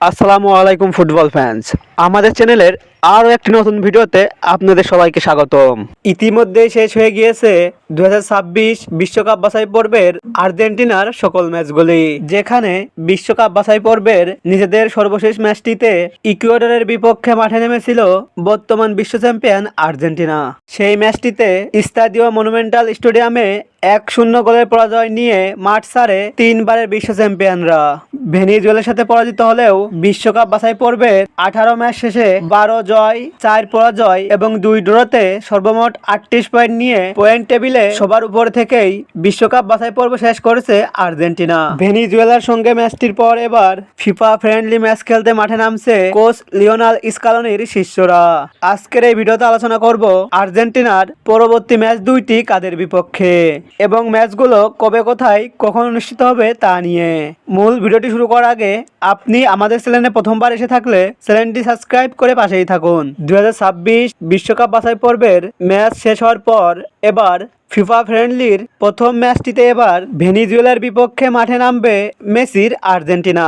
আসসালামু আলাইকুম football fans আমাদের চ্যানেলের আরও একটি নতুন ভিডিওতে আপনাদের সবাইকে স্বাগতম। ইতিমধ্যেই শেষ হয়ে গিয়েছে দু বিশ্বকাপ বাছাই পর্বের আর্জেন্টিনার সকল ম্যাচগুলি, যেখানে বিশ্বকাপ বাছাই পর্বের নিজেদের সর্বশেষ ম্যাচটিতে ইকুয়েডরের বিপক্ষে মাঠে নেমেছিল বর্তমান বিশ্ব চ্যাম্পিয়ন আর্জেন্টিনা। সেই ম্যাচটিতে স্তাদিও মনুমেন্টাল স্টেডিয়ামে এক শূন্য গোলের পরাজয় নিয়ে মাঠ ছাড়ে তিনবারের বিশ্ব চ্যাম্পিয়নরা। ভেনিজুয়েলের সাথে পরাজিত হলেও বিশ্বকাপ বাছাই পর্বে আঠারো ম্যাচ শেষে বারো জয়, চার পরাজয় এবং দুই ড্রতে সর্বমোট আটত্রিশ পয়েন্ট নিয়ে পয়েন্ট টেবিলে সবার উপর থেকেই বিশ্বকাপ বাছাই পর্ব শেষ করেছে আর্জেন্টিনা। ভেনিজুয়েলার সঙ্গে ম্যাচটির পর এবার ফিফা ফ্রেন্ডলি ম্যাচ খেলতে মাঠে নামছে কোচ লিওনাল স্কালনির শিষ্যরা। আজকের এই ভিডিওতে আলোচনা করব আর্জেন্টিনার পরবর্তী ম্যাচ দুইটি কাদের বিপক্ষে এবং ম্যাচগুলো কবে কোথায় কখন অনুষ্ঠিত হবে তা নিয়ে। মূল ভিডিওটি শুরু করার আগে আপনি আমাদের চ্যানেলে প্রথমবার এসে থাকলে চ্যানেলটি সাবস্ক্রাইব করে পাশেই থাকুন। দুই বিশ্বকাপ বাছাই পর্বের ম্যাচ শেষ হওয়ার পর এবার ফিফা ফ্রেন্ডলির প্রথম ম্যাচটিতে এবার ভেনিজুয়েলার বিপক্ষে মাঠে নামবে মেসির আর্জেন্টিনা।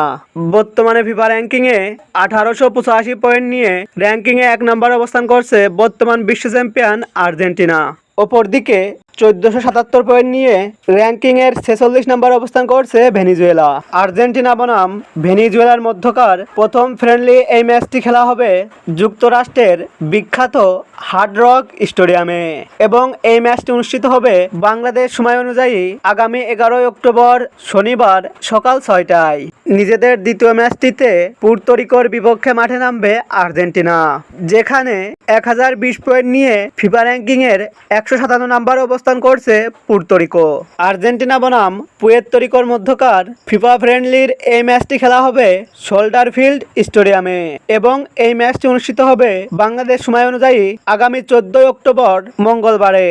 বর্তমানে ফিফা র্যাঙ্কিংয়ে আঠারোশো পঁচাশি পয়েন্ট নিয়ে র্যাঙ্কিংয়ে এক নম্বর অবস্থান করছে বর্তমান বিশ্ব চ্যাম্পিয়ন আর্জেন্টিনা। অপরদিকে চোদ্দশো সাতাত্তর পয়েন্ট নিয়ে র্যাঙ্কিং এর ছেচল্লিশ নম্বর অবস্থান করছে ভেনিজুয়েলা। আর্জেন্টিনা বনাম, ভেনিজুয়েলার মধ্যকার প্রথম ফ্রেন্ডলি এই ম্যাচটি খেলা হবে যুক্তরাষ্ট্রের বিখ্যাত হার্ড রক স্টেডিয়ামে এবং এই ম্যাচটি অনুষ্ঠিত হবে বাংলাদেশ সময় অনুযায়ী আগামী এগারোই অক্টোবর শনিবার সকাল ছয়টায়। নিজেদের দ্বিতীয় ম্যাচটিতে পুর্তরিকোর বিপক্ষে মাঠে নামবে আর্জেন্টিনা, যেখানে এক হাজার বিশ পয়েন্ট নিয়ে ফিফা র্যাঙ্কিং এর একশো সাতান্ন নাম্বার অবস্থান করছে পুর্তরিকো আর্জেন্টিনা বনাম পুয়ের্তরিকোর মধ্যকার ফিফা ফ্রেন্ডলির এই ম্যাচটি খেলা হবে শোল্ডার ফিল্ড স্টেডিয়ামে এবং এই ম্যাচটি অনুষ্ঠিত হবে বাংলাদেশ সময় অনুযায়ী আগামী চোদ্দই অক্টোবর মঙ্গলবারে।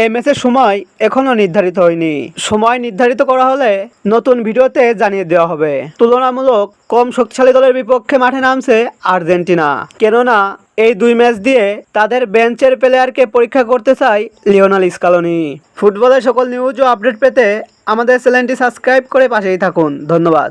এই ম্যাচের সময় এখনও নির্ধারিত হয়নি। সময় নির্ধারিত করা হলে নতুন ভিডিওতে জানিয়ে দেওয়া হবে। তুলনামূলক কম শক্তিশালী দলের বিপক্ষে মাঠে নামছে আর্জেন্টিনা। কেননা এই দুই ম্যাচ দিয়ে তাদের বেঞ্চের প্লেয়ারকে পরীক্ষা করতে চাই লিওনাল স্কালনি। ফুটবলের সকল নিউজ ও আপডেট পেতে আমাদের চ্যানেলটি সাবস্ক্রাইব করে পাশেই থাকুন। ধন্যবাদ।